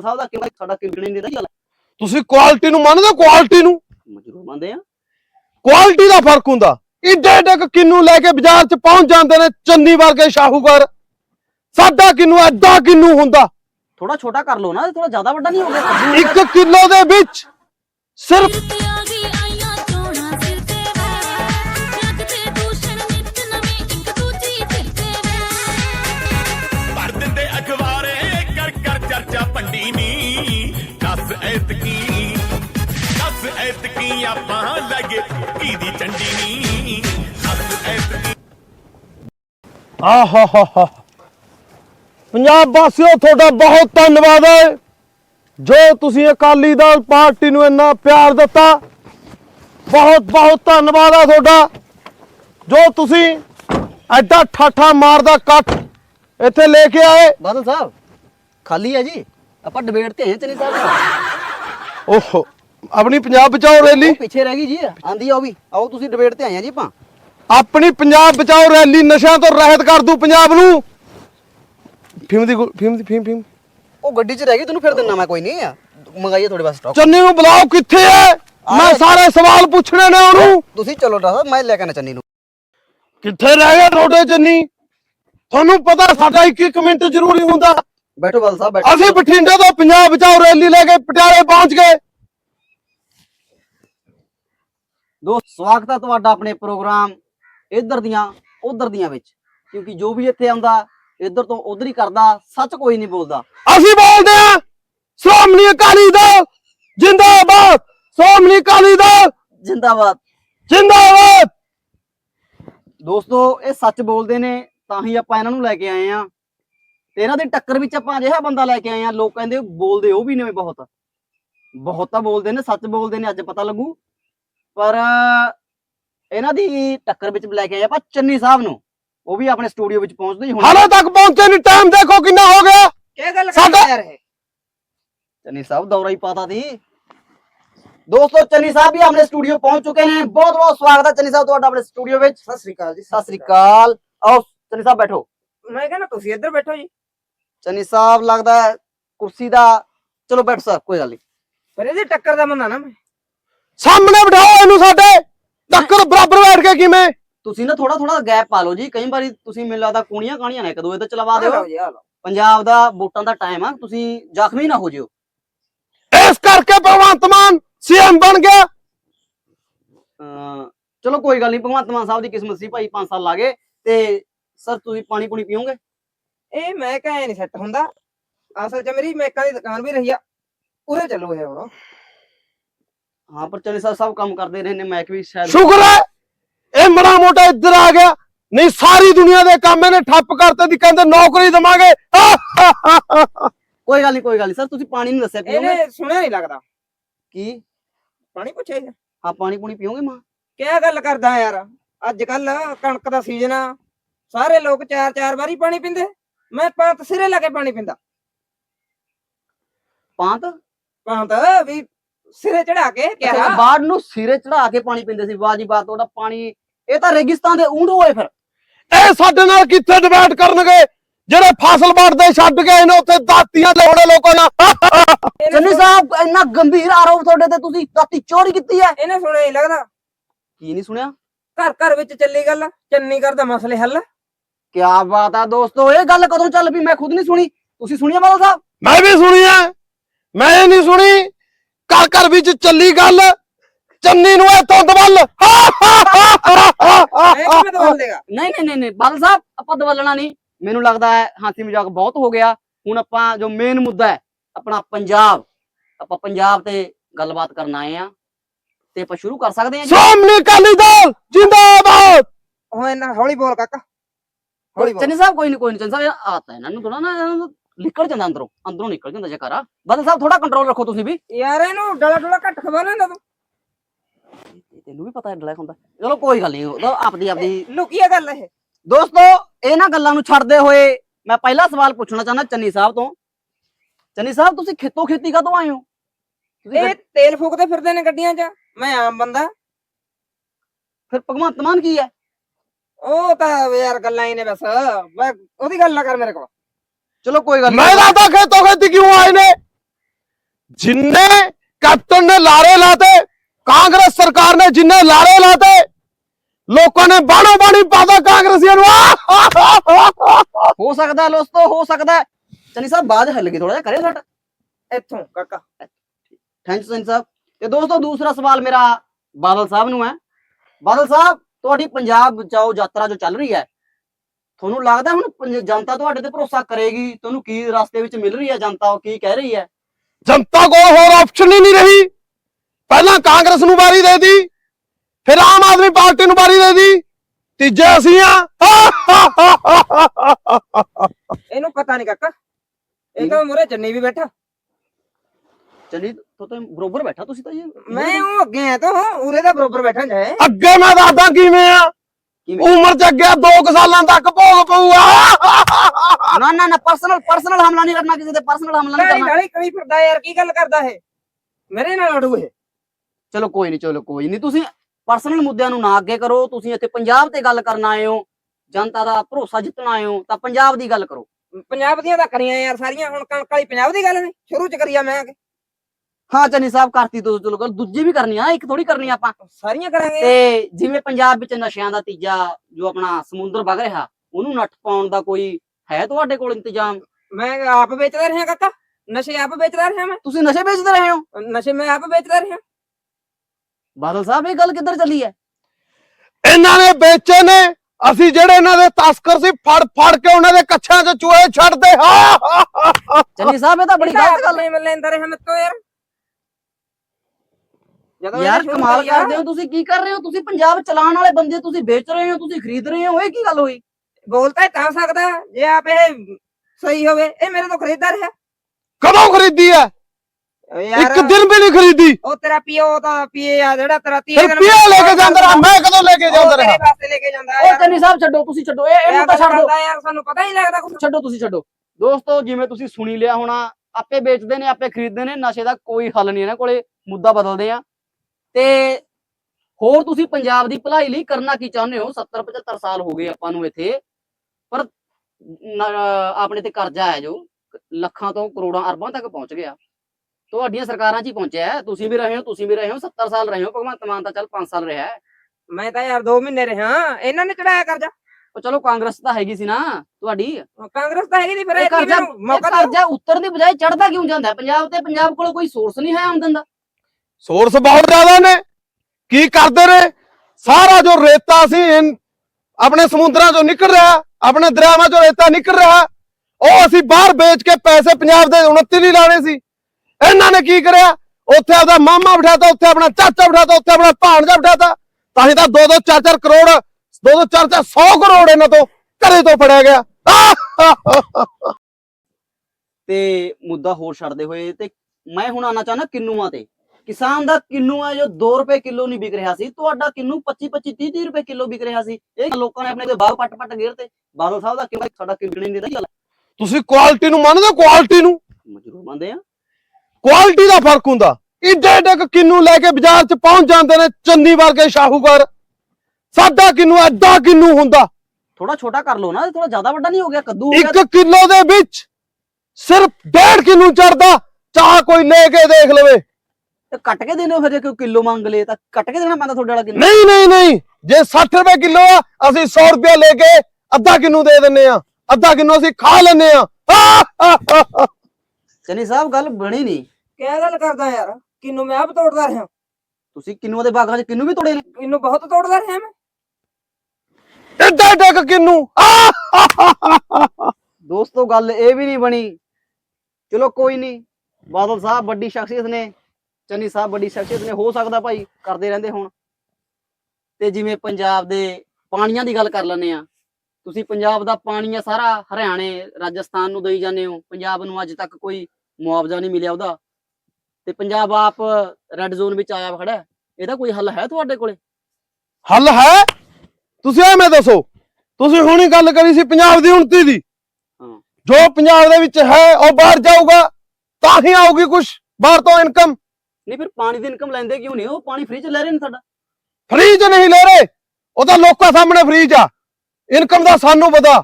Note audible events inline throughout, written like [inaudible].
ਸਾਹਿਬ ਦਾ ਕਿਵੇਂ ਸਾਡਾ ਕਿੰਗਣੇ ਨਹੀਂ ਗੱਲ ਤੁਸੀਂ ਕੁਆਲਿਟੀ ਨੂੰ ਮੰਨਦੇ ਹੋ ਕੁਆਲਿਟੀ ਨੂੰ? ਜ਼ਰੂਰ ਮੰਨਦੇ ਆ। ਕੁਆਲਿਟੀ ਦਾ ਫ਼ਰਕ ਹੁੰਦਾ। ਇੱਡੇ ਕੁ ਕਿੰਨੂ ਲੈ ਕੇ ਬਾਜ਼ਾਰ 'ਚ ਪਹੁੰਚ ਜਾਂਦੇ ਨੇ ਚੰਨੀ ਵਰਗੇ ਸ਼ਾਹੂਕਾਰ। ਸਾਡਾ ਕਿੰਨੂ ਐਡਾ ਕਿੰਨੂ ਹੁੰਦਾ। ਥੋੜਾ ਛੋਟਾ ਕਰ ਲਓ ਨਾ ਥੋੜਾ ਜ਼ਿਆਦਾ ਵੱਡਾ ਨਹੀਂ ਹੋ ਗਿਆ। ਇੱਕ ਕਿਲੋ ਦੇ ਵਿੱਚ ਸਿਰਫ ਦੱਸ ਐਤਕੀ ਦੱਸ ਐਤਕੀ ਆਪਾਂ ਲੱਗੇ ਕੀ ਦੀ ਚੰਡੀ ਨੀ ਦੱਸ ਐਤਕੀ। ਆਹਾਹਾਹਾ। ਪੰਜਾਬ ਵਾਸੀਓ ਤੁਹਾਡਾ ਬਹੁਤ ਧੰਨਵਾਦ ਹੈ। ਜੋ ਤੁਸੀਂ ਅਕਾਲੀ ਦਲ ਪਾਰਟੀ ਨੂੰ ਇੰਨਾ ਪਿਆਰ ਦਿੱਤਾ ਬਹੁਤ ਬਹੁਤ ਧੰਨਵਾਦ ਹੈ ਤੁਹਾਡਾ। ਜੋ ਤੁਸੀਂ ਐਡਾ ਠਾਠਾ ਮਾਰਦਾ ਕੱਟ ਇੱਥੇ ਲੈ ਕੇ ਆਏ। ਬਾਦਲ ਸਾਹਿਬ ਖਾਲੀ ਹੈ ਜੀ? ਆਪਾਂ ਡਿਬੇਟ ਤੇ ਆਏ ਚਨੀ ਸਾਹਿਬ। ਓਹੋ ਆਪਣੀ ਪੰਜਾਬ ਬਚਾਓ ਰੈਲੀ। ਪਿੱਛੇ ਰਹਿ ਗਈ ਜੀ ਆਂਦੀ ਆ ਉਹ ਵੀ। ਆਓ ਤੁਸੀਂ ਡਿਬੇਟ ਤੇ ਆਏ ਆ ਜੀ ਆਪਾਂ। ਆਪਣੀ ਪੰਜਾਬ ਬਚਾਓ ਰੈਲੀ ਨਸ਼ਿਆਂ ਤੋਂ ਰਹਿਤ ਕਰ ਦੂ ਪੰਜਾਬ ਨੂੰ। ਫੀਮ ਦੀ ਗੋ- ਫੀਮ ਦੀ ਫੀਮ ਫੀਮ। ਉਹ ਗੱਡੀ 'ਚ ਰਹਿ ਗਈ ਤੈਨੂੰ ਫਿਰ ਦਿੰਨਾ ਮੈਂ ਕੋਈ ਨਹੀਂ ਆ। ਮੰਗਾਈਏ ਤੁਹਾਡੇ ਵਾਸਤੇ ਸਟਾਕ ਚੰਨੀ ਨੂੰ ਬੁਲਾਓ ਕਿੱਥੇ ਹੈ ਮੈਂ। ਸਾਰੇ ਸਵਾਲ ਪੁੱਛਣੇ ਨੇ ਉਹਨੂੰ। ਤੁਸੀਂ ਚਲੋ ਡਾਕਟਰ ਮੈਂ ਲੈ ਕੇ ਆਣਾ ਚੰਨੀ ਨੂੰ। ਕਿੱਥੇ ਰਹਿ ਗਿਆ ਤੁਹਾਡੇ ਚੰਨੀ? ਤੁਹਾਨੂੰ ਪਤਾ ਸਾਡਾ ਇੱਕ ਇੱਕ ਮਿੰਟ ਜ਼ਰੂਰੀ ਹੁੰਦਾ। ਬੈਠੋ ਬਾਦਲ ਸਾਹਿਬ ਬੈਠੋ। ਅਸੀਂ ਬਠਿੰਡੇ ਤੋਂ ਪੰਜਾਬ ਬਚਾਓ ਰੈਲੀ ਲੈ ਕੇ ਪਟਿਆਲੇ ਪਹੁੰਚ ਗਏ। ਦੋਸਤ ਸਵਾਗਤ ਹੈ ਤੁਹਾਡਾ ਆਪਣੇ ਪ੍ਰੋਗਰਾਮ ਇੱਧਰ ਦੀਆਂ ਉਧਰ ਦੀਆਂ ਵਿੱਚ। ਕਿਉਂਕਿ ਜੋ ਵੀ ਇੱਥੇ ਆਉਂਦਾ ਇੱਧਰ ਤੋਂ ਉਧਰ ਹੀ ਕਰਦਾ ਸੱਚ ਕੋਈ ਨਹੀਂ ਬੋਲਦਾ। ਅਸੀਂ ਬੋਲਦੇ ਹਾਂ ਸ਼੍ਰੋਮਣੀ ਅਕਾਲੀ ਦਲ ਜਿੰਦਾਬਾਦ। ਸ਼੍ਰੋਮਣੀ ਅਕਾਲੀ ਦਲ ਜਿੰਦਾਬਾਦ। ਜਿੰਦਾਬਾਦ। ਦੋਸਤੋ ਇਹ ਸੱਚ ਬੋਲਦੇ ਨੇ ਤਾਂ ਹੀ ਆਪਾਂ ਇਹਨਾਂ ਨੂੰ ਲੈ ਕੇ ਆਏ ਆ ਤੇ ਇਹਨਾਂ ਦੀ ਟੱਕਰ ਵਿੱਚ ਆਪਾਂ ਅਜਿਹਾ ਬੰਦਾ ਲੈ ਕੇ ਆਏ ਆ ਲੋਕ ਕਹਿੰਦੇ ਬੋਲਦੇ ਉਹ ਵੀ ਨੇ ਬਹੁਤ। ਬਹੁਤ ਤਾਂ ਬੋਲਦੇ ਨੇ ਸੱਚ ਬੋਲਦੇ ਨੇ ਅੱਜ ਪਤਾ ਲੱਗੂ। ਪਰ ਇਹਨਾਂ ਦੀ ਟੱਕਰ ਵਿੱਚ ਲੈ ਕੇ ਆਏ ਆਪਾਂ ਚੰਨੀ ਸਾਹਿਬ ਨੂੰ। ਉਹ ਵੀ ਆਪਣੇ ਸਟੂਡੀਓ ਵਿੱਚ ਪਹੁੰਚਦੇ ਹੀ ਹੋਣੇ। ਹਾਲੇ ਤੱਕ ਪਹੁੰਚੇ ਨਹੀਂ ਟਾਈਮ ਦੇਖੋ ਕਿੰਨਾ ਹੋ ਗਿਆ। ਕੀ ਗੱਲ ਯਾਰ ਇਹ? ਚੰਨੀ ਸਾਹਿਬ ਦੌਰਾ ਹੀ ਪਾਤਾ ਸੀ। ਦੋਸਤੋ ਚੰਨੀ ਸਾਹਿਬ ਵੀ ਆਪਣੇ ਸਟੂਡੀਓ ਪਹੁੰਚ ਚੁੱਕੇ ਨੇ। ਬਹੁਤ ਬਹੁਤ ਸਵਾਗਤ ਹੈ ਚੰਨੀ ਸਾਹਿਬ ਤੁਹਾਡਾ ਆਪਣੇ ਸਟੂਡੀਓ ਵਿੱਚ। ਸਤਿ ਸ੍ਰੀ ਅਕਾਲ ਜੀ ਸਤਿ ਸ੍ਰੀ ਅਕਾਲ। ਆਓ ਚੰਨੀ ਸਾਹਿਬ ਬੈਠੋ। ਮੈਂ ਕਹਿੰਦਾ ਤੁਸੀਂ ਇੱਧਰ ਬੈਠੋ ਜੀ। ਚੰਨੀ ਸਾਹਿਬ ਲੱਗਦਾ ਹੈ ਕੁਰਸੀ ਦਾ ਚਲੋ ਬੈਠੋ ਸਰ ਕੋਈ ਗੱਲ ਨਹੀਂ ਪਰ ਇਹਦੀ ਟੱਕਰ ਦਾ ਬੰਦਾ ਨਾ ਮੈਂ। ਸਾਹਮਣੇ ਬਿਠਾਓ ਇਹਨੂੰ ਸਾਡੇ ਟੱਕਰ ਬਰਾਬਰ ਬੈਠ ਕੇ ਕਿਵੇਂ? ਤੁਸੀਂ ਨਾ ਥੋੜਾ ਥੋੜਾ ਗੈਪ ਪਾ ਲਓ ਜੀ ਕਈ ਵਾਰੀ ਤੁਸੀਂ ਮੈਨੂੰ ਲੱਗਦਾ ਕੂਣੀਆਂ ਕਾਣੀਆਂ ਨੇ ਕਦੋਂ ਇਹ ਤਾਂ ਚਲਵਾ ਦਿਓ। ਪੰਜਾਬ ਦਾ ਵੋਟਾਂ ਦਾ ਟਾਈਮ ਆ ਤੁਸੀਂ ਜ਼ਖਮੀ ਨਾ ਹੋ ਜਿਓ। ਇਸ ਕਰਕੇ ਭਗਵੰਤ ਮਾਨ ਸੀਐਮ ਬਣ ਗਿਆ। ਅਮ ਚਲੋ ਕੋਈ ਗੱਲ ਨਹੀਂ ਭਗਵੰਤ ਮਾਨ ਸਾਹਿਬ ਦੀ ਕਿਸਮਤ ਸੀ ਭਾਈ 5 ਸਾਲ ਲਾਗੇ ਤੇ ਸਰ ਤੁਸੀਂ ਪਾਣੀ ਪੂਣੀ ਪੀਓਗੇ? ਇਹ ਮੈਂ ਕਹਾਂ ਨਹੀਂ ਸੈੱਟ ਹੁੰਦਾ। ਅਸਲ 'ਚ ਮੇਰੀ ਮੈਕਾਂ ਦੀ ਦੁਕਾਨ ਵੀ ਰਹੀ ਆ ਉਰੇ ਚੱਲੋ ਇਹ ਹੁਣ। ਹਾਂ ਪਰ ਚੰਨੀ ਸਾਹਿਬ ਸਭ ਕੰਮ ਕਰਦੇ ਰਹੇ ਨੇ ਮੈਂ ਵੀ ਸ਼ਾਇਦ ਸ਼ੁਕਰ ਹੈ! ਇਹ ਮੜਾ ਮੋਟਾ ਇੱਧਰ ਆ ਗਿਆ। ਨਹੀਂ ਸਾਰੀ ਦੁਨੀਆ ਦੇ ਕੰਮ ਇਹਨੇ ਠੱਪ ਕਰਤੇ ਦੀ ਕਹਿੰਦੇ ਨੌਕਰੀ ਦਵਾਂਗੇ। ਕੋਈ ਗੱਲ ਨਹੀਂ ਕੋਈ ਗੱਲ ਨਹੀਂ ਸਰ ਤੁਸੀਂ ਪਾਣੀ ਨਹੀਂ ਦੱਸਿਆ ਪੀਓਗੇ? ਇਹਨੇ ਸੁਣਿਆ ਨਹੀਂ ਲੱਗਦਾ। ਕੀ? ਪਾਣੀ ਪੁੱਛਿਆ ਜੀ ਹਾਂ ਪਾਣੀ ਪੂਣੀ ਪੀਓਗੇ ਮਾਂ? ਕਿਆ ਗੱਲ ਕਰਦਾ ਯਾਰ? ਅੱਜ ਕੱਲ ਕਣਕ ਦਾ ਸੀਜ਼ਨ ਆ। ਸਾਰੇ ਲੋਕ ਚਾਰ ਚਾਰ ਵਾਰੀ ਪਾਣੀ ਪੀਂਦੇ। ਮੈਂ ਪੰਜ ਸਿਰੇ ਲਾ ਕੇ ਪਾਣੀ ਪੀਂਦਾ। ਪਾਂਤ? ਪੰਜ ਵੀ ਸਿਰੇ ਚੜਾ ਕੇ ਕਿਹਾ। ਬਾੜ ਨੂੰ ਸਿਰੇ ਚੜਾ ਕੇ ਪਾਣੀ ਪੀਂਦੇ ਸੀ ਵਾਹ ਜੀ ਵਾਹ ਤੁਹਾਡਾ ਪਾਣੀ ਇਹ ਤਾਂ ਰੇਗਿਸਤਾਨ ਦੇ ਊਂਟ ਹੋਏ ਫਿਰ। ਇਹ ਸਾਡੇ ਨਾਲ ਕਿੱਥੇ ਡਿਬੇਟ ਕਰਨਗੇ? ਜਿਹੜੇ ਫਸਲ ਵੱਢਦੇ ਛੱਡ ਗਏ ਨੇ ਉੱਥੇ ਦਾਤੀਆਂ ਲਾਉਣੇ ਲੋਕਾਂ ਨਾਲ। ਚੰਨੀ ਸਾਹਿਬ ਇੰਨਾ ਗੰਭੀਰ ਆਰੋਪ ਤੁਹਾਡੇ ਤੇ ਤੁਸੀਂ ਦਾਤੀ ਚੋਰੀ ਕੀਤੀ ਹੈ। ਇਹਨੇ ਸੁਣਿਆ ਨਹੀਂ ਲੱਗਦਾ। ਕੀ ਨਹੀਂ ਸੁਣਿਆ? ਘਰ ਘਰ ਵਿੱਚ ਚੱਲੀ ਗੱਲ ਚੰਨੀ ਕਰਦਾ ਮਸਲੇ ਹੱਲ। ਕੀ ਬਾਤ ਹੈ ਦੋਸਤੋ ਇਹ ਗੱਲ ਕਦੋਂ ਚੱਲ ਪਈ? ਮੈਂ ਖੁਦ ਨਹੀਂ ਸੁਣੀ। ਤੁਸੀਂ ਸੁਣੀ ਹੈ ਬਾਦਲ ਸਾਹਿਬ? ਮੈਂ ਵੀ ਸੁਣੀ ਐ ਮੈਂ ਇਹ ਨਹੀਂ ਸੁਣੀ। ਘਰ ਘਰ ਵਿੱਚ ਚੱਲੀ ਗੱਲ। ਚੰਨੀ ਨੂੰ ਕਿਵੇਂ ਦਵਾਲ ਦੇਗਾ? ਨਹੀਂ ਨਹੀਂ ਨਹੀਂ ਨਹੀਂ। ਬਾਦਲ ਸਾਹਿਬ ਆਪਾਂ ਦਵਲਣਾ ਨਹੀਂ। ਮੈਨੂੰ ਲੱਗਦਾ ਹੈ ਹਾਸੀ ਮਜ਼ਾਕ ਬਹੁਤ ਹੋ ਗਿਆ। ਹੁਣ ਆਪਾਂ ਜੋ ਮੇਨ ਮੁੱਦਾ ਹੈ ਆਪਣਾ ਪੰਜਾਬ। ਆਪਾਂ ਪੰਜਾਬ ਤੇ ਗੱਲਬਾਤ ਕਰਨ ਆਏ ਆ। ਤੇ ਆਪਾਂ ਸ਼ੁਰੂ ਕਰ ਸਕਦੇ ਹਾਂ ਜੀ। ਸਾਹਮਣੇ ਅਕਾਲੀ ਦਲ ਜਿੰਦਾਬਾਦ! ਹੁਣ ਇਹਨਾਂ ਹੌਲੀ ਬੋਲ ਕਾਕਾ। ਬੋਲ। ਚੰਨੀ ਸਾਹਿਬ ਕੋਈ ਨਹੀਂ ਕੋਈ ਨਹੀਂ ਚੰਨੀ ਸਾਹਿਬ ਆਤਾ ਇਹਨਾਂ ਨੂੰ ਥੋੜਾ ਨਾ ਇਹਨਾਂ ਨੂੰ ਨਿਕਲ ਜਾਂਦਾ ਅੰਦਰੋਂ ਅੰਦਰੋਂ ਨਿਕਲ ਜਾਂਦਾ ਜਕਾਰਾ। ਬਾਦਲ ਸਾਹਿਬ ਥੋੜਾ ਕੰਟਰੋਲ ਰੱਖੋ ਤੁਸੀਂ ਵੀ। ਯਾਰ ਇਹਨੂੰ ਡਲਾ ਡੋਲਾ ਘੱਟ ਖਵਾ ਲੈਂਦਾ ਤੂੰ। ਤੈਨੂੰ ਵੀ ਪਤਾ ਹੈ ਡਲਾ ਹੁੰਦਾ। ਚਲੋ ਕੋਈ ਗੱਲ ਨਹੀਂ ਉਹ ਆਪਦੀ ਆਪਦੀ ਲੁਕੀਆ ਗੱਲ ਇਹ। ਦੋਸਤੋ ਇਹਨਾਂ ਗੱਲਾਂ ਨੂੰ ਛੱਡਦੇ ਹੋਏ ਮੈਂ ਪਹਿਲਾ ਸਵਾਲ ਪੁੱਛਣਾ ਚਾਹੁੰਦਾ ਚੰਨੀ ਸਾਹਿਬ ਤੋਂ। ਚੰਨੀ ਸਾਹਿਬ ਤੁਸੀਂ ਖੇਤੋਂ ਖੇਤੀ ਕਦੋਂ ਆਏ ਹੋ? ਇਹ ਤੇਲ ਫੂਕਦੇ ਫਿਰਦੇ ਨੇ ਗੱਡੀਆਂ 'ਚ ਮੈਂ ਆਮ ਬੰਦਾ। ਫਿਰ ਭਗਵੰਤ ਮਾਨ ਕੀ ਹੈ? ਉਹ ਤਾਂ ਯਾਰ ਗੱਲਾਂ ਹੀ ਨੇ ਬਸ। ਮੈਂ ਉਹਦੀ ਗੱਲ ਨਾ ਕਰ ਮੇਰੇ ਕੋਲ। ਚਲੋ ਕੋਈ ਗੱਲ ਮੈਂ ਤਾਂ ਖੇਤੋਂ ਖੇਤੀ ਕਿਉਂ ਆਏ ਨੇ? ਜਿੰਨੇ ਕੈਪਟਨ ਨੇ ਲਾਰੇ ਲਾਤੇ ਕਾਂਗਰਸ ਸਰਕਾਰ ਨੇ ਜਿੰਨੇ ਲਾਰੇ ਲਾਤੇ ਲੋਕਾਂ ਨੇ ਬਾਣੋ ਬਾਣੀ ਪਾਦਾ ਕਾਂਗਰਸੀਆਂ ਨੂੰ! ਹੋ ਸਕਦਾ ਦੋਸਤੋ ਹੋ ਸਕਦਾ। ਚੰਨੀ ਸਾਹਿਬ ਬਾਅਦ ਹਿੱਲ ਗਈ ਥੋੜਾ ਜਿਹਾ ਕਰਿਓ ਸਾਡਾ ਇੱਥੋਂ ਕਾਕਾ। Thank you Channi Sahib. ਤੇ ਦੋਸਤੋ ਦੂਸਰਾ ਸਵਾਲ ਮੇਰਾ ਬਾਦਲ ਸਾਹਿਬ ਨੂੰ ਹੈ। ਬਾਦਲ ਸਾਹਿਬ ਤੁਹਾਡੀ ਪੰਜਾਬ ਬਚਾਓ ਯਾਤਰਾ ਜੋ ਚੱਲ ਰਹੀ ਹੈ ਤੁਹਾਨੂੰ ਲੱਗਦਾ ਹੁਣ ਪੰਜ- ਜਨਤਾ ਤੁਹਾਡੇ ਤੇ ਭਰੋਸਾ ਕਰੇਗੀ? ਤੁਹਾਨੂੰ ਕੀ ਰਸਤੇ ਵਿੱਚ ਮਿਲ ਰਹੀ ਹੈ ਜਨਤਾ? ਉਹ ਕੀ ਕਹਿ ਰਹੀ ਹੈ? ਜਨਤਾ ਕੋਲ ਹੋਰ ਆਪਸ਼ਨ ਹੀ ਨਹੀਂ ਰਹੀ। ਪਹਿਲਾਂ ਕਾਂਗਰਸ ਨੂੰ ਵਾਰੀ ਦੇ ਦੀ ਫਿਰ ਆਮ ਆਦਮੀ ਪਾਰਟੀ ਨੂੰ ਵਾਰੀ ਦੇ ਦੀ ਤੀਜੇ ਅਸੀਂ ਆ। ਇਹਨੂੰ ਪਤਾ ਨਹੀਂ ਕਾਕਾ। ਇਹ ਤਾਂ ਮੁਰੇ ਚੰਨੀ ਵੀ ਬੈਠਾ। ਚੰਨੀ ਤੋਂ ਤਾਂ ਬਰੋਬਰ ਬੈਠਾ ਤੁਸੀਂ ਤਾਂ ਜੀ। ਮੈਂ ਉਹ ਅੱਗੇ ਆ ਤਾਂ ਉਰੇ ਦਾ ਬਰੋਬਰ ਬੈਠਾ ਜਾਏ ਅੱਗੇ ਮੈਂ ਦੱਸਦਾ ਕਿਵੇਂ ਆ? ਉਮਰ ਚ ਅੱਗੇ 2 ਸਾਲਾਂ ਤੱਕ ਭੋਗ ਪਊਗਾ। ਨਾ ਨਾ ਨਾ ਪਰਸਨਲ ਪਰਸਨਲ ਹਮਲਾ ਨਹੀਂ ਕਰਨਾ ਕਿਸੇ ਤੇ ਪਰਸਨਲ ਹਮਲਾ ਨਹੀਂ ਕਰਨਾ। ਗਾਲੀ ਕਰੀ ਫਿਰਦਾ ਯਾਰ ਕੀ ਗੱਲ ਕਰਦਾ ਇਹ? ਮੇਰੇ ਨਾਲ ਲੜੂ ਇਹ। ਚਲੋ ਕੋਈ ਨਹੀਂ ਚਲੋ ਕੋਈ ਨਹੀਂ ਤੁਸੀਂ ਪਰਸਨਲ ਮੁੱਦਿਆਂ ਨੂੰ ਨਾ ਅੱਗੇ ਕਰੋ। ਤੁਸੀਂ ਇੱਥੇ ਪੰਜਾਬ ਤੇ ਗੱਲ ਕਰਨ ਆਏ ਹੋ। ਜਨਤਾ ਦਾ ਭਰੋਸਾ ਜਿੱਤਣ ਆਏ ਹੋ। ਤਾਂ ਪੰਜਾਬ ਦੀ ਗੱਲ ਕਰੋ। ਪੰਜਾਬ ਦੀਆਂ ਤਾਂ ਕਰੀਆਂ ਯਾਰ ਸਾਰੀਆਂ। ਹੁਣ ਕਣਕ ਵਾਲੀ ਪੰਜਾਬ ਦੀ ਗੱਲ ਨਹੀਂ। ਸ਼ੁਰੂ ਚ ਕਰੀਆ ਮੈਂ ਆ ਕੇ। ਹਾਂ ਚੰਨੀ ਸਾਹਿਬ ਕਰਤੀ ਤੁਸੀਂ ਚਲੋ ਗੱਲ ਦੂਜੀ ਵੀ ਕਰਨੀ ਆ ਇੱਕ ਥੋੜੀ ਕਰਨੀ ਆ ਆਪਾਂ। ਸਾਰੀਆਂ ਕਰਾਂਗੇ। ਤੇ ਜਿਵੇਂ ਪੰਜਾਬ ਵਿੱਚ ਨਸ਼ਿਆਂ ਦਾ ਤੀਜਾ ਜੋ ਆਪਣਾ ਸਮੁੰਦਰ ਵਗ ਰਿਹਾ ਉਹਨੂੰ ਨੱਠ ਪਾਉਣ ਦਾ ਕੋਈ ਹੈ ਤੁਹਾਡੇ ਕੋਲ ਇੰਤਜ਼ਾਮ? ਮੈਂ ਆਪ ਵੇਚਦਾ ਰਿਹਾ ਕਾਕਾ ਨਸ਼ੇ ਆਪ ਵੇਚਦਾ ਰਿਹਾ ਮੈਂ। ਤੁਸੀਂ ਨਸ਼ੇ ਵੇਚਦੇ ਰਹੇ ਹੋ? ਨਸ਼ੇ ਮੈਂ ਆਪ ਵੇਚਦਾ ਰਿਹਾ। ਬਾਦਲ ਸਾਹਿਬ ਇਹ ਗੱਲ ਕਿੱਧਰ ਚੱਲੀ ਹੈ? ਇਹਨਾਂ ਨੇ ਵੇਚੇ ਨੇ ਅਸੀਂ ਜਿਹੜੇ ਇਹਨਾਂ ਦੇ ਤਸਕਰ ਸੀ ਫੜ ਫੜ ਕੇ ਉਹਨਾਂ ਦੇ ਕੱਛਾਂ 'ਚ ਚੂਹੇ ਛੱਡਦੇ। ਹਾਂ ਚੰਨੀ ਸਾਹਿਬ ਇਹ ਤਾਂ ਬੜੀ ਗਲਤ ਗੱਲ ਹੈ। ਮੈਂ ਲੈਂਦਾ ਰਿਹਾ ਯਾਰ। ਜਦੋਂ ਯਾਰ ਕਮਾਲ ਕਰਦੇ ਹੋ ਤੁਸੀਂ ਕੀ ਕਰ ਰਹੇ ਹੋ? ਤੁਸੀਂ ਪੰਜਾਬ ਚਲਾਉਣ ਵਾਲੇ ਬੰਦੇ ਤੁਸੀਂ ਵੇਚ ਰਹੇ ਹੋ ਤੁਸੀਂ ਖਰੀਦ ਰਹੇ ਹੋ? ਇਹ ਕੀ ਗੱਲ ਹੋਈ? ਬੋਲ ਤਾਂ ਸਕਦਾ ਜੇ ਆਪ ਇਹ ਸਹੀ ਹੋਵੇ ਇਹ ਮੇਰੇ ਤੋਂ ਖਰੀਦਦਾ ਰਿਹਾ। ਕਦੋਂ ਖਰੀਦੀ ਐ ਯਾਰ ਇੱਕ ਦਿਨ ਵੀ ਨਹੀਂ ਖਰੀਦੀ। ਉਹ ਤੇਰਾ ਪੀਓ ਤਾਂ ਪੀਏ ਆ ਜਿਹੜਾ ਤੇਰਾ ਤੀਏ ਫਿਰ ਪਿਆ ਲੈ ਕੇ ਜਾਂਦਾ ਰਿਹਾ ਮੈਂ ਕਦੋਂ ਲੈ ਕੇ ਜਾਂਦਾ ਰਿਹਾ? ਤੇਰੇ ਵਾਸਤੇ ਲੈ ਕੇ ਜਾਂਦਾ ਉਹ ਚੰਨੀ ਸਾਹਿਬ ਛੱਡੋ ਤੁਸੀਂ ਛੱਡੋ ਇਹ ਇਹਨੂੰ ਤਾਂ ਛੱਡ ਦਿਓ ਯਾਰ ਸਾਨੂੰ ਪਤਾ ਹੀ ਲੱਗਦਾ ਕੁਛ। ਛੱਡੋ ਤੁਸੀਂ ਛੱਡੋ। ਦੋਸਤੋ ਜਿਵੇਂ ਤੁਸੀਂ ਸੁਣੀ ਲਿਆ ਹੋਣਾ ਆਪੇ ਵੇਚਦੇ ਨੇ ਆਪੇ ਖਰੀਦਦੇ ਨੇ ਨਸ਼ੇ ਦਾ ਕੋਈ ਹੱਲ ਨਹੀਂ ਇਹਨਾਂ ਕੋਲੇ ਮੁੱਦਾ ਬਦਲਦੇ ਆ। ਤੇ ਹੋਰ ਤੁਸੀਂ ਪੰਜਾਬ ਦੀ ਭਲਾਈ ਲਈ ਕਰਨਾ ਕੀ ਚਾਹੁੰਦੇ ਹੋ? 70 75 ਸਾਲ ਹੋ ਗਏ ਆਪਾਂ ਨੂੰ ਇੱਥੇ ਪਰ ਆਪਣੇ ਤੇ ਕਰਜ਼ਾ ਹੈ ਜੋ ਲੱਖਾਂ ਤੋਂ ਕਰੋੜਾਂ ਅਰਬਾਂ ਤੱਕ ਪਹੁੰਚ ਗਿਆ। ਤੁਹਾਡੀਆਂ ਸਰਕਾਰਾਂ 'ਚ ਹੀ ਪਹੁੰਚਿਆ। ਤੁਸੀਂ ਵੀ ਰਹੇ ਹੋ ਤੁਸੀਂ ਵੀ ਰਹੇ ਹੋ 70 ਸਾਲ ਰਹੇ ਹੋ। ਭਗਵੰਤ ਮਾਨ ਤਾਂ ਚੱਲ 5 ਸਾਲ ਰਿਹਾ। ਮੈਂ ਤਾਂ ਯਾਰ 2 ਮਹੀਨੇ ਰਿਹਾ। ਇਹਨਾਂ ਨੇ ਚੜਾਇਆ ਕਰਜ਼ਾ। ਉਹ ਚਲੋ ਕਾਂਗਰਸ ਤਾਂ ਹੈਗੀ ਸੀ ਨਾ ਤੁਹਾਡੀ। ਕਾਂਗਰਸ ਤਾਂ ਹੈਗੀ ਨਹੀਂ ਫਿਰ ਇਹ ਕਰਜ਼ਾ ਮੌਕਾ ਕਰਜ਼ਾ ਉੱਤਰ ਦੀ ਬਜਾਏ ਚੜਦਾ ਕਿਉਂ ਜਾਂਦਾ? ਪੰਜਾਬ ਤੇ ਪੰਜਾਬ ਕੋਲ ਕੋਈ ਸੋਰਸ ਨਹੀਂ ਹੈ ਆਮਦਨ ਦਾ। ਸੋਰਸ ਬਹੁਤ ਜ਼ਿਆਦਾ ਨੇ। ਕੀ ਕਰਦੇ ਨੇ? ਸਾਰਾ ਜੋ ਰੇਤਾ ਸੀ ਆਪਣੇ ਸਮੁੰਦਰਾਂ ਚੋਂ ਨਿਕਲ ਰਿਹਾ, ਆਪਣੇ ਦਰਿਆਵਾਂ ਚੋਂ ਰੇਤਾ ਨਿਕਲ ਰਿਹਾ, ਉਹ ਅਸੀਂ ਬਾਹਰ ਵੇਚ ਕੇ ਪੈਸੇ ਪੰਜਾਬ ਦੇ 29 ਨਹੀਂ ਲਾਣੇ ਸੀ। ਇਹਨਾਂ ਨੇ ਕੀ ਕਰਿਆ? ਉੱਥੇ ਆਪਦਾ ਮਾਮਾ ਬਿਠਾਤਾ, ਉੱਥੇ ਆਪਣਾ ਚਾਚਾ ਬਿਠਾਤਾ, ਉੱਥੇ ਆਪਣਾ ਭਾਣਜਾ ਬਿਠਾਤਾ। ਤਾਂ ਹੀ ਤਾਂ 2-2 4-4 ਕਰੋੜ 2-2 4-4 100 ਕਰੋੜ ਇਹਨਾਂ ਤੋਂ ਘਰੇ ਤੋਂ ਫੜਿਆ ਗਿਆ। ਤੇ ਮੁੱਦਾ ਹੋਰ ਛੱਡਦੇ ਹੋਏ, ਤੇ ਮੈਂ ਹੁਣ ਆਣਾ ਚਾਹਨਾ ਕਿੰਨੂਆਂ ਤੇ? ਕਿਸਾਨ ਦਾ ਕਿੰਨੂ ਹੈ ਜੋ 2 ਰੁਪਏ ਕਿਲੋ ਨਹੀਂ ਵਿਕ ਰਿਹਾ ਸੀ ਤੁਹਾਡਾ ਕਿੰਨੂ 25 25 30 30 ਰੁਪਏ ਕਿਲੋ ਵਿਕ ਰਿਹਾ ਸੀ। ਇਹ ਲੋਕਾਂ ਨੇ ਆਪਣੇ ਬਾਗ ਪੱਟ ਪੱਟ ਗੇਰ ਤੇ ਬਾਦਲ ਸਾਹਿਬ ਦਾ ਕਿਉਂ ਸਾਡਾ ਕਿੰਨੂ ਨਹੀਂ ਦਿੰਦਾ ਤੁਸੀਂ ਕੁਆਲਿਟੀ ਨੂੰ ਮੰਨਦੇ ਕੁਆਲਿਟੀ ਨੂੰ? ਮਜਰੂਰ ਮੰਨਦੇ ਆ। ਕੁਆਲਿਟੀ ਦਾ ਫ਼ਰਕ ਹੁੰਦਾ। ਇੱਡੇ ਕੁ ਕਿੰਨੂ ਲੈ ਕੇ ਬਾਜ਼ਾਰ 'ਚ ਪਹੁੰਚ ਜਾਂਦੇ ਨੇ ਚੰਨੀ ਵਰਗੇ ਸ਼ਾਹੂਕਾਰ। ਸਾਡਾ ਕਿੰਨੂ ਐਡਾ ਕਿੰਨੂ ਹੁੰਦਾ। ਥੋੜਾ ਛੋਟਾ ਕਰ ਲਓ ਨਾ ਥੋੜਾ ਜ਼ਿਆਦਾ ਵੱਡਾ ਨਹੀਂ ਹੋ ਗਿਆ ਕੱਦੂ ਹੋ ਗਿਆ। ਇੱਕ ਕਿਲੋ ਦੇ ਵਿੱਚ ਸਿਰਫ ਡੇਢ ਕਿਲੋ ਚੜਦਾ ਚਾਹ ਕੋਈ ਲੈ ਕੇ ਦੇਖ ਲਵੇ। ਤੇ ਕੱਟ ਕੇ ਦੇਣੇ ਹੋ ਫਿਰ ਜੇ ਕੋਈ ਕਿਲੋ ਮੰਗ ਲੇ ਤਾਂ ਕੱਟ ਕੇ ਦੇਣਾ ਪੈਂਦਾ ਤੁਹਾਡੇ ਵਾਲਾ ਕਿੰਨਾ ਨਹੀਂ ਨਹੀਂ ਨਹੀਂ। ਜੇ 60 ਰੁਪਏ ਕਿਲੋ ਆ ਅਸੀਂ 100 ਰੁਪਏ ਲੈ ਕੇ ਅੱਧਾ ਕਿਲੋ ਦੇ ਦਿੰਨੇ ਆ। ਅੱਧਾ ਕਿਲੋ ਅਸੀਂ ਖਾ ਲੈਨੇ ਆ। [laughs] ਚੰਨੀ ਸਾਹਿਬ ਗੱਲ ਬਣੀ ਨਹੀਂ। ਕਿਆ ਗੱਲ ਕਰਦਾ ਯਾਰ? ਕਿੰਨੂ ਮੈਂ ਆਪ ਤੋੜਦਾ ਰਿਹਾ। ਤੁਸੀਂ ਕਿੰਨੂਆਂ ਦੇ ਬਾਗਾਂ 'ਚ ਕਿੰਨੂ ਵੀ ਤੋੜੇ ਨੇ? ਕਿੰਨੂ ਬਹੁਤ ਤੋੜਦਾ ਰਿਹਾ ਮੈਂ। ਏਡਾ ਏਡਾ ਕੁ ਕਿੰਨੂ ਦੋਸਤੋ ਗੱਲ ਇਹ ਵੀ ਨਹੀਂ ਬਣੀ। ਚਲੋ ਕੋਈ ਨਹੀਂ। ਬਾਦਲ ਸਾਹਿਬ ਵੱਡੀ ਸ਼ਖਸੀਅਤ ਨੇ। ਚੰਨੀ ਸਾਹਿਬ ਵੱਡੀ ਸ਼ਖਸੀਅਤ ਨੇ ਹੋ ਸਕਦਾ ਭਾਈ ਕਰਦੇ ਰਹਿੰਦੇ ਹੁਣ। ਤੇ ਜਿਵੇਂ ਪੰਜਾਬ ਦੇ ਪਾਣੀਆਂ ਦੀ ਗੱਲ ਕਰ ਲੈਂਦੇ ਆ ਤੁਸੀਂ ਪੰਜਾਬ ਦਾ ਪਾਣੀ ਆ ਸਾਰਾ ਹਰਿਆਣੇ ਰਾਜਸਥਾਨ ਨੂੰ ਦੇਈ ਜਾਂਦੇ ਹੋ। ਪੰਜਾਬ ਨੂੰ ਅੱਜ ਤੱਕ ਕੋਈ ਮੁਆਵਜ਼ਾ ਨਹੀਂ ਮਿਲਿਆ ਉਹਦਾ। ਤੇ ਪੰਜਾਬ ਆਪ ਰੈੱਡ ਜ਼ੋਨ ਵਿੱਚ ਆਇਆ ਖੜਾ। ਇਹਦਾ ਕੋਈ ਹੱਲ ਹੈ ਤੁਹਾਡੇ ਕੋਲੇ? ਹੱਲ ਹੈ? ਤੁਸੀਂ ਐਵੇਂ ਦੱਸੋ। ਤੁਸੀਂ ਹੁਣੀ ਗੱਲ ਕਰੀ ਸੀ ਪੰਜਾਬ ਦੀ ਉਨਤੀ ਦੀ। ਜੋ ਪੰਜਾਬ ਦੇ ਵਿੱਚ ਹੈ ਉਹ ਬਾਹਰ ਜਾਊਗਾ ਤਾਂ ਹੀ ਆਊਗੀ ਕੁਝ ਬਾਹਰ ਤੋਂ ਇਨਕਮ ਨਹੀਂ ਫਿਰ ਪਾਣੀ ਦੀ ਇਨਕਮ ਲੈਂਦੇ ਕਿਉਂ ਨਹੀਂ? ਉਹ ਪਾਣੀ ਫ੍ਰੀ ਚ ਲੈ ਰਹੇ ਨੇ ਸਾਡਾ। ਫ੍ਰੀ ਚ ਨਹੀਂ ਲੈ ਰਹੇ। ਉਹ ਤਾਂ ਲੋਕਾਂ ਸਾਹਮਣੇ ਫ੍ਰੀ ਚ ਆ। ਇਨਕਮ ਦਾ ਸਾਨੂੰ ਪਤਾ।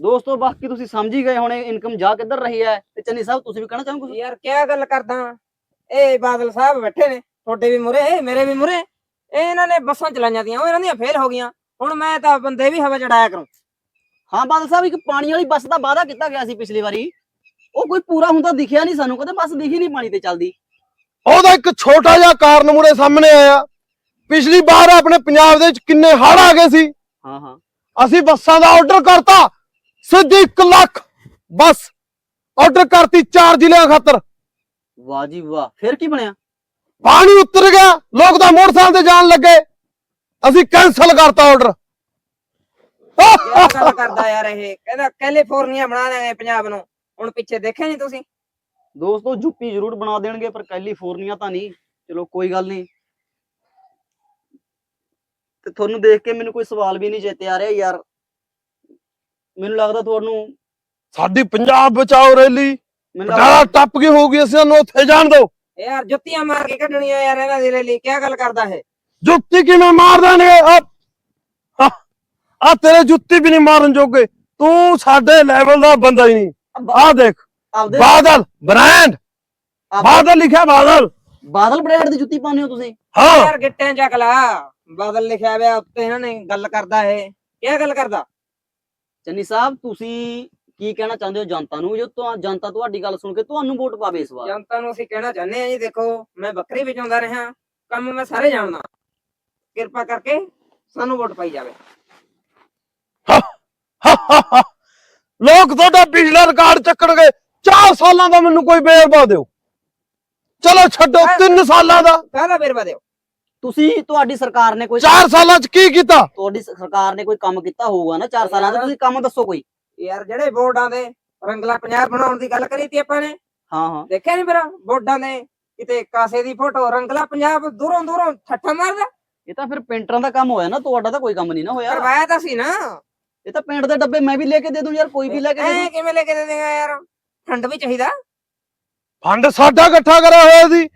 ਦੋਸਤੋ ਬਾਕੀ ਤੁਸੀਂ ਸਮਝ ਹੀ ਗਏ ਹੋਣੇ ਇਨਕਮ ਜਾ ਕਿੱਧਰ ਰਹੀ ਹੈ। ਤੇ ਚੰਨੀ ਸਾਹਿਬ ਤੁਸੀਂ ਵੀ ਕਹਿਣਾ ਚਾਹੋਗੇ? ਯਾਰ ਕਿਆ ਗੱਲ ਕਰਦਾ ਇਹ ਬਾਦਲ ਸਾਹਿਬ ਬੈਠੇ ਨੇ। ਤੁਹਾਡੇ ਵੀ ਮੁਰੇ ਮੇਰੇ ਵੀ ਮੁਰੇ। ਇਹ ਇਹਨਾਂ ਨੇ ਬੱਸਾਂ ਚਲਾਈਆਂ ਦੀਆਂ ਉਹ ਇਹਨਾਂ ਦੀਆਂ ਫੇਲ ਹੋ ਗਈਆਂ। ਹੁਣ ਮੈਂ ਤਾਂ ਬੰਦੇ ਵੀ ਹਵਾ ਚੜਾਇਆ ਕਰੂੰ। ਹਾਂ ਬਾਦਲ ਸਾਹਿਬ ਇੱਕ ਪਾਣੀ ਵਾਲੀ ਬੱਸ ਦਾ ਵਾਅਦਾ ਕੀਤਾ ਗਿਆ ਸੀ ਪਿਛਲੀ ਵਾਰੀ। ਉਹ ਕੋਈ ਪੂਰਾ ਹੁੰਦਾ ਦਿਖਿਆ ਨਹੀਂ ਸਾਨੂੰ ਕਦੇ ਬੱਸ ਦਿਖੀ ਨਹੀਂ ਪਾਣੀ ਤੇ ਚੱਲਦੀ। ਉਹਦਾ ਇੱਕ ਛੋਟਾ ਜਿਹਾ ਕਾਰਨ ਮੁਰੇ ਸਾਹਮਣੇ ਆਇਆ। ਪਿਛਲੀ ਵਾਰ ਆਪਣੇ ਪੰਜਾਬ ਦੇ ਵਿੱਚ ਕਿੰਨੇ ਹੜ੍ਹ ਆ ਗਏ ਸੀ। ਹਾਂ ਹਾਂ। ਅਸੀਂ ਬੱਸਾਂ ਦਾ ਆਰਡਰ ਕਰਤਾ ਸਿੱਧੀ 1 ਲੱਖ ਬੱਸ ਆਰਡਰ ਕਰਤੀ ਚਾਰ ਜ਼ਿਲ੍ਹਿਆਂ ਖਾਤਰ। ਵਾਹ ਜੀ ਵਾਹ ਫਿਰ ਕੀ ਬਣਿਆ? ਪਾਣੀ ਉਤਰ ਗਿਆ ਲੋਕ ਤਾਂ ਮੋਟਰਸਾਈਕਲ ਤੇ ਜਾਣ ਲੱਗੇ। ਅਸੀਂ ਕੈਨਸਲ ਕਰਤਾ ਆਰਡਰ ਕਿਆ ਗੱਲ ਕਰਦਾ ਯਾਰ ਇਹ? ਕਹਿੰਦਾ ਕੈਲੀਫੋਰਨੀਆ ਬਣਾ ਦੇਵਾਂਗੇ ਪੰਜਾਬ ਨੂੰ। ਹੁਣ ਪਿੱਛੇ ਦੇਖਿਆ ਨਹੀਂ ਤੁਸੀਂ? ਦੋਸਤੋ ਯੂਪੀ ਜ਼ਰੂਰ ਬਣਾ ਦੇਣਗੇ ਪਰ ਕੈਲੀਫੋਰਨੀਆ ਤਾਂ ਨਹੀਂ। ਚਲੋ ਕੋਈ ਗੱਲ ਨਹੀਂ। ਤੇ ਤੁਹਾਨੂੰ ਦੇਖ ਕੇ ਮੈਨੂੰ ਕੋਈ ਸਵਾਲ ਵੀ ਨਹੀਂ ਚੇਤੇ ਆ ਰਿਹਾ ਯਾਰ। ਮੈਨੂੰ ਲੱਗਦਾ ਤੁਹਾਨੂੰ ਸਾਡੀ ਪੰਜਾਬ ਬਚਾਓ ਰੈਲੀ। ਮੈਨੂੰ ਬਟਾਲਾ ਲੱਗਦਾ ਟੱਪ ਗਈ ਹੋਊਗੀ ਅਸੀਂ ਸਾਨੂੰ ਉੱਥੇ ਜਾਣ ਦਿਓ। ਯਾਰ ਜੁੱਤੀਆਂ ਮਾਰ ਕੇ ਕੱਢਣੀਆਂ ਯਾਰ ਇਹਨਾਂ ਦੀ ਰੈਲੀ ਕਿਆ ਗੱਲ ਕਰਦਾ ਹੈ ਜੁੱਤੀ ਕਿਵੇਂ ਮਾਰ ਦੇਣਗੇ? ਆ ਆ ਤੇਰੇ ਜੁੱਤੀ ਵੀ ਨਹੀਂ ਮਾਰਨ ਜੋਗੇ। ਤੂੰ ਸਾਡੇ ਲੈਵਲ ਦਾ ਬੰਦਾ ਹੀ ਨਹੀਂ। ਆ ਦੇਖ ਆਪਦੇ ਬਾਦਲ ਬ੍ਰਾਂਡ। ਬਾਦਲ ਲਿਖਿਆ ਬਾਦਲ। ਬਾਦਲ ਬ੍ਰੈਂਡ ਦੀ ਜੁੱਤੀ ਪਾਉਂਦੇ ਹੋ ਤੁਸੀਂ? ਹਾਂ। ਯਾਰ ਗਿੱਟਿਆਂ ਚੱਕ ਲਾ ਬਾਦਲ ਲਿਖਿਆ ਹੋਇਆ ਉੱਤੇ ਇਹਨਾਂ ਨੇ ਗੱਲ ਕਰਦਾ ਇਹ। ਕਿਆ ਗੱਲ ਕਰਦਾ। ਚੰਨੀ ਸਾਹਿਬ ਤੁਸੀਂ ਕੀ ਕਹਿਣਾ ਚਾਹੁੰਦੇ ਹੋ ਜਨਤਾ ਨੂੰ? ਜੋ ਤੁਹਾ- ਜਨਤਾ ਤੁਹਾਡੀ ਗੱਲ ਸੁਣ ਕੇ ਤੁਹਾਨੂੰ ਵੋਟ ਪਾਵੇ ਇਸ ਵਾਰ? ਜਨਤਾ ਨੂੰ ਅਸੀਂ ਕਹਿਣਾ ਚਾਹੁੰਦੇ ਹਾਂ ਜੀ ਦੇਖੋ ਮੈਂ ਬੱਕਰੀ ਵੇਚਾਉਂਦਾ ਰਿਹਾ। ਕੰਮ ਮੈਂ ਸਾਰੇ ਜਾਣਦਾ। ਕਿਰਪਾ ਕਰਕੇ ਸਾਨੂੰ ਵੋਟ ਪਾਈ ਜਾਵੇ। ਲੋਕ ਤੁਹਾਡਾ ਪਿਛਲਾ ਰਿਕਾਰਡ ਚੱਕਣਗੇ। 4 ਸਾਲਾਂ ਦਾ ਮੈਨੂੰ ਕੋਈ ਬੇਰਬਾ ਦਿਓ। ਚਲੋ ਛੱਡੋ 3 ਸਾਲਾਂ ਦਾ। ਕਾਹਦਾ ਬੇਰਵਾ ਦਿਓ। ਤੁਸੀਂ ਤੁਹਾਡੀ ਸਰਕਾਰ ਨੇ ਕੋਈ 4 ਸਾਲਾਂ ਚ ਕੀ ਕੀਤਾ? ਤੁਹਾਡੀ ਸਰਕਾਰ ਨੇ ਕੋਈ ਕੰਮ ਕੀਤਾ ਹੋਊਗਾ ਨਾ 4 ਸਾਲਾਂ ਦਾ ਤੁਸੀਂ ਕੰਮ ਦੱਸੋ ਕੋਈ। ਯਾਰ ਜਿਹੜੇ ਬੋਰਡਾਂ ਦੇ ਰੰਗਲਾ ਪੰਜਾਬ ਬਣਾਉਣ ਦੀ ਗੱਲ ਕਰੀ ਤੀ ਆਪਾਂ ਨੇ। ਹਾਂ ਹਾਂ। ਦੇਖਿਆ ਨਹੀਂ ਮੇਰਾ? ਬੋਰਡਾਂ ਦੇ ਕਿਤੇ ਕਾਸੇ ਦੀ ਫੋਟੋ ਰੰਗਲਾ ਪੰਜਾਬ ਦੂਰੋਂ ਦੂਰੋਂ ਠੱਠਾ ਮਾਰਦਾ। ਇਹ ਤਾਂ ਫਿਰ ਪੇਂਟਰਾਂ ਦਾ ਕੰਮ ਹੋਇਆ ਨਾ ਤੁਹਾਡਾ ਤਾਂ ਕੋਈ ਕੰਮ ਨਹੀਂ ਨਾ ਹੋਇਆ। ਕਰਵਾਇਆ ਤਾਂ ਸੀ ਨਾ। ਇਹ ਤਾਂ ਪੇਂਟ ਦੇ ਡੱਬੇ ਮੈਂ ਵੀ ਲੈ ਕੇ ਦੇ ਦੂੰ ਯਾਰ ਕੋਈ ਵੀ ਲੈ ਕੇ ਦੇ ਐ ਦੂੰ। ਕਿਵੇਂ ਲੈ ਕੇ ਦੇ ਦੇਗਾ ਯਾਰ? ਫੰਡ ਵੀ ਚਾਹੀਦਾ। ਫੰਡ ਸਾਡਾ ਇਕੱਠਾ ਕਰਿਆ ਹੋਇਆ ਸੀ।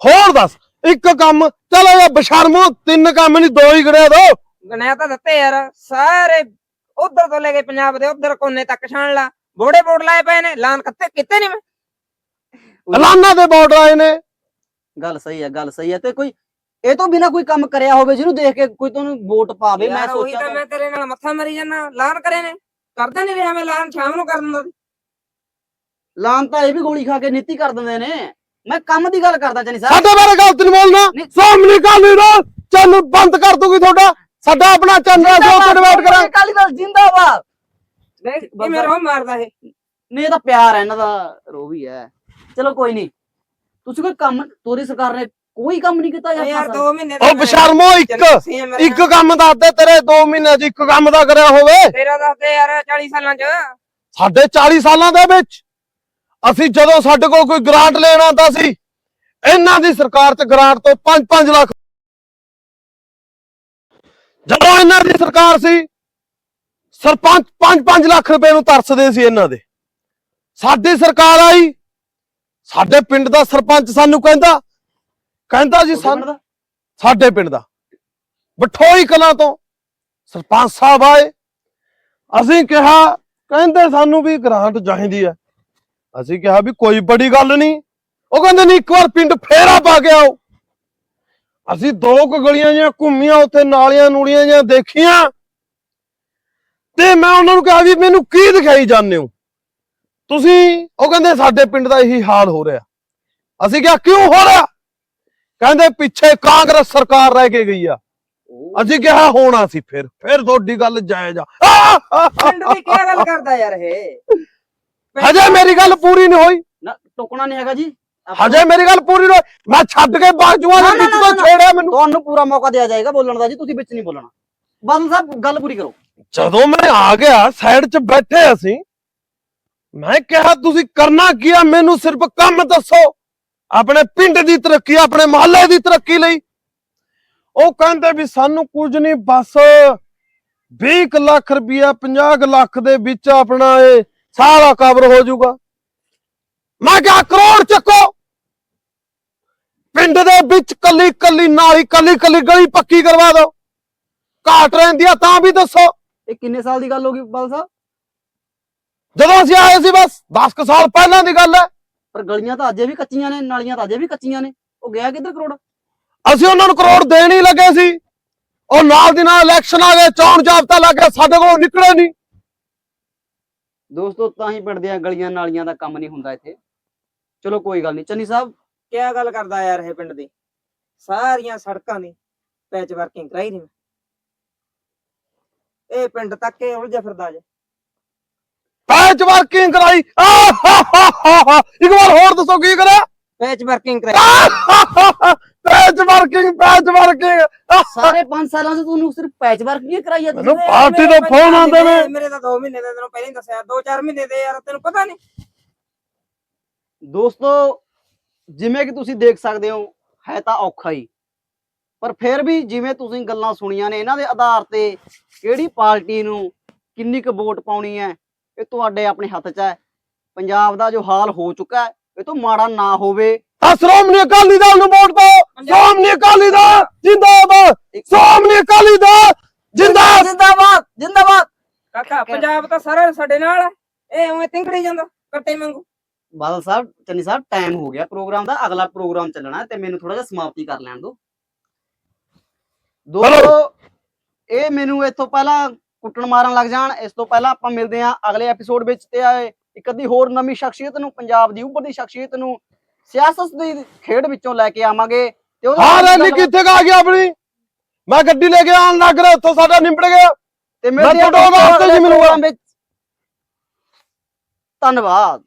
ਹੋਰ ਦੱਸ ਇੱਕ ਕੰਮ ਚਲੋ ਇਹ ਬਸ਼ਰਮੋ ਤਿੰਨ ਕੰਮ ਨਹੀਂ ਦੋ ਹੀ ਗੜਿਆ ਦੋ। ਗਣਿਆ ਤਾਂ ਦਿੱਤੇ ਯਾਰ ਸਾਰੇ ਉਧਰ ਤੋਂ ਲੈ ਕੇ ਪੰਜਾਬ ਦੇ ਉਧਰ ਕੋਨੇ ਤੱਕ ਛਾਣ ਲਾ। ਬੋੜੇ ਬੋਰਡ ਲਾਏ ਪਏ ਨੇ ਲਾਨ ਕੱਤੇ ਕਿਤੇ ਨਹੀਂ ਮੈਂ? ਐਲਾਨਾਂ ਦੇ ਬਾਰਡਰ ਆਏ ਨੇ। ਗੱਲ ਸਹੀ ਹੈ ਗੱਲ ਸਹੀ ਹੈ ਤੇ ਕੋਈ ਇਹ ਤੋਂ ਬਿਨਾ ਕੋਈ ਕੰਮ ਕਰਿਆ ਹੋਵੇ ਜਿਹਨੂੰ ਦੇਖ ਕੇ ਕੋਈ ਤੁਹਾਨੂੰ ਵੋਟ ਪਾਵੇ ਮੈਂ ਯਾਰ ਉਹੀ ਸੋਚਿਆ ਤਾਂ ਮੈਂ ਤੇਰੇ ਨਾਲ ਮੱਥਾ ਮਾਰੀ ਜਾਣਾ ਲਾਨ ਕਰੇ ਨੇ। ਕਰਦਾ ਨਹੀਂ ਰਿਹਾ ਮੈਂ ਲਾਨ ਸ਼ਾਮ ਨੂੰ ਕਰ ਦਿੰਦਾ ਸੀ। ਲਾਨ ਤਾਂ ਇਹ ਵੀ ਗੋਲੀ ਖਾ ਕੇ ਨੀਤੀ ਕਰ ਦਿੰਦੇ ਨੇ। ਮੈਂ ਕੰਮ ਦੀ ਗੱਲ ਕਰਦਾ ਚੰਨੀ ਸਾਹਿਬ। ਸਾਡੇ ਬਾਰੇ ਗਲਤ ਨਹੀਂ ਬੋਲਣਾ। ਨਹੀਂ। ਸਾਹਮਣੇ ਕਾਲੀ ਦਾ ਚੈਨਲ ਬੰਦ ਕਰ ਦੂਗੀ ਤੁਹਾਡਾ। ਸਾਡਾ ਆਪਣਾ ਚੈਨਲ ਜੋ ਤੇ ਡਿਬੇਟ ਕਰਾਂ। ਅਕਾਲੀ ਦਲ ਜਿੰਦਾਬਾਦ। ਦੇਖ ਕਿਵੇਂ ਰੋ ਮਾਰਦਾ ਇਹ। ਨਹੀਂ ਇਹ ਤਾਂ ਪਿਆਰ ਹੈ ਇਹਨਾਂ ਦਾ ਰੋ ਵੀ ਹੈ। ਚਲੋ ਕੋਈ ਨਹੀਂ ਤੁਸੀਂ ਕੋਈ ਕੰਮ ਤੋਰੀ ਸਰਕਾਰ ਨੇ ਕੋਈ ਕੰਮ ਨਹੀਂ ਕੀਤਾ ਯਾਰ ਯਾਰ 2 ਮਹੀਨੇ ਉਹ ਬਸ਼ਰਮੋ ਇੱਕ ਇੱਕ ਕੰਮ ਦੱਸ ਦੇ ਤੇਰੇ 2 ਮਹੀਨਿਆਂ ਚ ਇੱਕ ਕੰਮ ਦਾ ਕਰਿਆ ਹੋਵੇ। ਤੇਰਾ ਦੱਸਦੇ ਯਾਰ 40 ਸਾਲਾਂ ਚ। ਸਾਡੇ 40 ਸਾਲਾਂ ਦੇ ਵਿੱਚ ਅਸੀਂ ਜਦੋਂ ਸਾਡੇ ਕੋਲ ਕੋਈ ਗ੍ਰਾਂਟ ਲੈਣ ਆਉਂਦਾ ਸੀ ਇਹਨਾਂ ਦੀ ਸਰਕਾਰ ਚ ਗ੍ਰਾਂਟ ਤੋਂ 5-5 ਲੱਖ। ਜਦੋਂ ਇਹਨਾਂ ਦੀ ਸਰਕਾਰ ਸੀ ਸਰਪੰਚ 5-5 ਲੱਖ ਰੁਪਏ ਨੂੰ ਤਰਸਦੇ ਸੀ ਇਹਨਾਂ ਦੇ। ਸਾਡੀ ਸਰਕਾਰ ਆਈ ਸਾਡੇ ਪਿੰਡ ਦਾ ਸਰਪੰਚ ਸਾਨੂੰ ਕਹਿੰਦਾ ਕਹਿੰਦਾ ਜੀ ਸਾਨੂੰ ਸਾਡੇ ਪਿੰਡ ਦਾ। ਬਠੋਈ ਕਲਾਂ ਤੋਂ ਸਰਪੰਚ ਸਾਹਿਬ ਆਏ। ਅਸੀਂ ਕਿਹਾ ਕਹਿੰਦੇ ਸਾਨੂੰ ਵੀ ਗ੍ਰਾਂਟ ਚਾਹੀਦੀ ਹੈ। ਅਸੀਂ ਕਿਹਾ ਵੀ ਕੋਈ ਬੜੀ ਗੱਲ ਨਹੀਂ। ਉਹ ਕਹਿੰਦੇ ਨਹੀਂ ਇੱਕ ਵਾਰ ਪਿੰਡ ਫੇਰਾ ਪਾ ਕੇ ਆਓ। ਅਸੀਂ ਦੋ ਕੁ ਗਲੀਆਂ ਜਿਹੀਆਂ ਘੁੰਮੀਆਂ ਉੱਥੇ ਨਾਲੀਆਂ ਨੂਲੀਆਂ ਜਿਹੀਆਂ ਦੇਖੀਆਂ। ਤੇ ਮੈਂ ਉਹਨਾਂ ਨੂੰ ਕਿਹਾ ਵੀ ਮੈਨੂੰ ਕੀ ਦਿਖਾਈ ਜਾਂਦੇ ਹੋ? ਤੁਸੀਂ ਉਹ ਕਹਿੰਦੇ ਸਾਡੇ ਪਿੰਡ ਦਾ ਇਹੀ ਹਾਲ ਹੋ ਰਿਹਾ। ਅਸੀਂ ਕਿਹਾ ਕਿਉਂ ਹੋ ਰਿਹਾ? ਕਹਿੰਦੇ ਪਿੱਛੇ ਕਾਂਗਰਸ ਸਰਕਾਰ ਰਹਿ ਕੇ ਗਈ ਆ। ਅਸੀਂ ਕਿਹਾ ਹੋਣਾ ਸੀ ਫਿਰ ਫਿਰ ਤੁਹਾਡੀ ਗੱਲ ਜਾਇਜ਼ ਆ। ਆਹ! ਆਹ! ਪਿੰਡ ਦੀ ਕੀ ਗੱਲ ਕਰਦਾ ਯਾਰ ਇਹ? ਹਜੇ ਮੇਰੀ ਗੱਲ ਪੂਰੀ ਨਹੀਂ ਹੋਈ। ਨਾ ਟੋਕਣਾ ਨਹੀਂ ਹੈਗਾ ਜੀ। ਹਜੇ ਮੇਰੀ ਗੱਲ ਪੂਰੀ ਨਹੀਂ ਹੋਈ। ਮੈਂ ਛੱਡ ਕੇ ਬਾਜੂਆਂ ਦੇ ਵਿੱਚ ਤੋਂ। ਛੇੜਿਆ ਮੈਨੂੰ। ਤੁਹਾਨੂੰ ਪੂਰਾ ਮੌਕਾ ਦਿਆ ਜਾਏਗਾ ਬੋਲਣ ਦਾ ਜੀ ਤੁਸੀਂ ਵਿੱਚ ਨਹੀਂ ਬੋਲਣਾ। ਬਾਦਲ ਸਾਹਿਬ ਗੱਲ ਪੂਰੀ ਕਰੋ। ਜਦੋਂ ਮੈਂ ਆ ਗਿਆ ਸਾਈਡ 'ਚ ਬੈਠੇ ਅਸੀਂ ਮੈਂ ਕਿਹਾ ਤੁਸੀਂ ਕਰਨਾ ਕੀ ਆ? ਮੈਨੂੰ ਸਿਰਫ ਕੰਮ ਦੱਸੋ। ਆਪਣੇ ਪਿੰਡ ਦੀ ਤਰੱਕੀ ਆਪਣੇ ਮਹੱਲੇ ਦੀ ਤਰੱਕੀ ਲਈ। ਉਹ ਕਹਿੰਦੇ ਵੀ ਸਾਨੂੰ ਕੁਝ ਨਹੀਂ ਬਸ 20 ਕੁ ਲੱਖ ਰੁਪਇਆ 50 ਕੁ ਲੱਖ ਦੇ ਵਿੱਚ ਆਪਣਾ ਇਹ ਸਾਰਾ ਕਵਰ ਹੋ ਜਾਊਗਾ। ਮੈਂ ਕਿਹਾ ਕਰੋੜ ਚੱਕੋ। ਪਿੰਡ ਦੇ ਵਿੱਚ ਕੱਲੀ ਕੱਲੀ ਨਾਲੀ ਕੱਲੀ ਕੱਲੀ ਗਲੀ ਪੱਕੀ ਕਰਵਾ ਦਿਓ। ਘਾਟ ਰਹਿੰਦੀ ਆ ਤਾਂ ਵੀ ਦੱਸੋ। ਇਹ ਕਿੰਨੇ ਸਾਲ ਦੀ ਗੱਲ ਹੋ ਗਈ ਬਾਦਲ ਸਾਹਿਬ? ਜਦੋਂ ਅਸੀਂ ਆਏ ਸੀ ਬਸ 10 ਕੁ ਸਾਲ ਪਹਿਲਾਂ ਦੀ ਗੱਲ ਹੈ। ਪਰ ਗਲੀਆਂ ਤਾਂ ਅਜੇ ਵੀ ਕੱਚੀਆਂ ਨੇ ਨਾਲੀਆਂ ਤਾਂ ਅਜੇ ਵੀ ਕੱਚੀਆਂ ਨੇ। ਉਹ ਗਿਆ ਕਿੱਧਰ ਕਰੋੜ? ਅਸੀਂ ਉਹਨਾਂ ਨੂੰ ਕਰੋੜ ਦੇਣ ਹੀ ਲੱਗੇ ਸੀ। ਉਹ ਨਾਲ ਦੀ ਨਾਲ ਇਲੈਕਸ਼ਨ ਆ ਗਏ ਚੋਣ ਜਾਬਤਾ ਲੱਗ ਗਿਆ ਸਾਡੇ ਕੋਲੋਂ ਨਿਕਲੇ ਨਹੀਂ ਦੋਸਤੋ ਤਾਂ ਹੀ ਪਿੰਡ ਦੀਆਂ ਗਲੀਆਂ ਨਾਲੀਆਂ ਦਾ ਕੰਮ ਨਹੀਂ ਹੁੰਦਾ ਇੱਥੇ। ਚਲੋ ਕੋਈ ਗੱਲ ਨਹੀਂ ਚੰਨੀ ਸਾਹਿਬ? ਕਿਆ ਗੱਲ ਕਰਦਾ ਯਾਰ ਇਹ ਪਿੰਡ ਦੀ? ਸਾਰੀਆਂ ਸੜਕਾਂ ਦੀ ਪੈਚ ਵਰਕਿੰਗ ਕਰਾਈ ਨਹੀਂ ਇਹ ਪਿੰਡ ਤੱਕ ਇਹ ਉਲਝਿਆ ਫਿਰਦਾ ਜੇ। ਪੈਚ ਵਰਕਿੰਗ ਕਰਾਈ। ਆਹ ਹਾ ਹਾ ਹਾ ਹਾ। ਇੱਕ ਵਾਰ ਹੋਰ ਦੱਸੋ ਕੀ ਕਰਿਆ? ਪੈਚ ਵਰਕਿੰਗ ਕਰਾਈ। ਪੈਚ ਵਰਕਿੰਗ ਪੈਚ ਵਰਕਿੰਗ ਸਾਰੇ 5 ਸਾਲਾਂ ਤੋਂ ਤੁਹਾਨੂੰ ਸਿਰਫ ਪੈਚ ਵਰਕ ਨਹੀਂ ਕਰਾਈ ਤੁਸੀਂ ਮੈਨੂੰ ਪਾਰਟੀ ਤੋਂ ਫੋਨ ਆਉਂਦੇ ਨੇ। ਮੇਰੇ ਤਾਂ 2 ਮਹੀਨੇ ਦੇ ਤੈਨੂੰ ਪਹਿਲਾਂ ਹੀ ਦੱਸਿਆ 2-4 ਮਹੀਨੇ ਦੇ ਯਾਰ ਤੈਨੂੰ ਪਤਾ ਨਹੀਂ। ਦੋਸਤੋ ਜਿਵੇਂ ਕਿ ਤੁਸੀਂ ਦੇਖ ਸਕਦੇ ਹੋ ਹੈ ਤਾਂ ਔਖਾ ਹੀ। ਪਰ ਫਿਰ ਵੀ ਜਿਵੇਂ ਤੁਸੀਂ ਗੱਲਾਂ ਸੁਣੀਆਂ ਨੇ ਇਹਨਾਂ ਦੇ ਆਧਾਰ ਤੇ ਕਿਹੜੀ ਪਾਰਟੀ ਨੂੰ ਕਿੰਨੀ ਕੁ ਵੋਟ ਪਾਉਣੀ ਹੈ ਇਹ ਤੁਹਾਡੇ ਆਪਣੇ ਹੱਥ 'ਚ ਹੈ। ਪੰਜਾਬ ਦਾ ਜੋ ਹਾਲ ਹੋ ਚੁੱਕਾ ਹੈ ਇਹ ਤੋਂ ਮਾੜਾ ਨਾ ਹੋਵੇ। ਆ ਸ਼੍ਰੋਮਣੀ ਅਕਾਲੀ ਦਲ ਨੂੰ ਵੋਟ ਪਾਓ। ਸ਼੍ਰੋਮਣੀ ਅਕਾਲੀ ਦਲ ਜਿੰਦਾਬਾਦ। ਸ਼੍ਰੋਮਣੀ ਅਕਾਲੀ ਦਲ ਜਿੰਦਾਬਾਦ। ਜਿੰਦਾਬਾਦ ਜਿੰਦਾਬਾਦ। ਕਾਕਾ ਪੰਜਾਬ ਤਾਂ ਸਾਰਾ ਸਾਡੇ ਨਾਲ ਹੈ। ਇਹ ਉਵੇਂ ਤਿੰਕੜੀ ਜਾਂਦਾ ਕੱਟੇ ਵਾਂਗੂ। ਬਾਦਲ ਸਾਹਿਬ ਚੰਨੀ ਸਾਹਿਬ ਟਾਈਮ ਹੋ ਗਿਆ ਪ੍ਰੋਗਰਾਮ ਦਾ। ਅਗਲਾ ਪ੍ਰੋਗਰਾਮ ਚੱਲਣਾ ਹੈ ਤੇ ਮੈਨੂੰ ਥੋੜਾ ਜਿਹਾ ਸਮਾਪਤੀ ਕਰ ਲੈਣ ਦਿਓ। ਦੋਸਤੋ ਇਹ ਮੈਨੂੰ ਇਸ ਤੋਂ ਪਹਿਲਾਂ ਕੁੱਟਣ ਮਾਰਨ ਲੱਗ ਜਾਣ। ਇਸ ਤੋਂ ਪਹਿਲਾਂ ਆਪਾਂ ਮਿਲਦੇ ਹਾਂ ਅਗਲੇ ਐਪੀਸੋਡ ਵਿੱਚ ਤੇ ਆਏ ਇੱਕ ਅੱਧੀ ਹੋਰ ਨਵੀਂ ਸ਼ਖਸੀਅਤ ਨੂੰ ਪੰਜਾਬ ਦੀ ਉੱਭਰਦੀ ਸ਼ਖਸੀਅਤ ਨੂੰ ਸਿਆਸਤ ਦੀ ਖੇਡ ਵਿੱਚੋਂ ਲੈ ਕੇ ਆਵਾਂਗੇ ਤੇ ਉਹਦੇ ਹਾਂ ਰੈਲੀ ਕਿੱਥੇ ਆ ਗਿਆ ਆਪਣੀ? ਮੈਂ ਗੱਡੀ ਲੈ ਕੇ ਆਉਣ ਲੱਗ ਰਿਹਾ ਉੱਥੋਂ ਸਾਡਾ ਨਿਬੜ ਗਿਆ। ਤੇ ਮੈਂ ਮਿਲਦੇ ਹਾਂ ਤੁਹਾਡਾ ਦੋਸਤੋ ਵਾਸਤੇ ਜੀ ਮਿਲੂੰਗਾ। ਧੰਨਵਾਦ।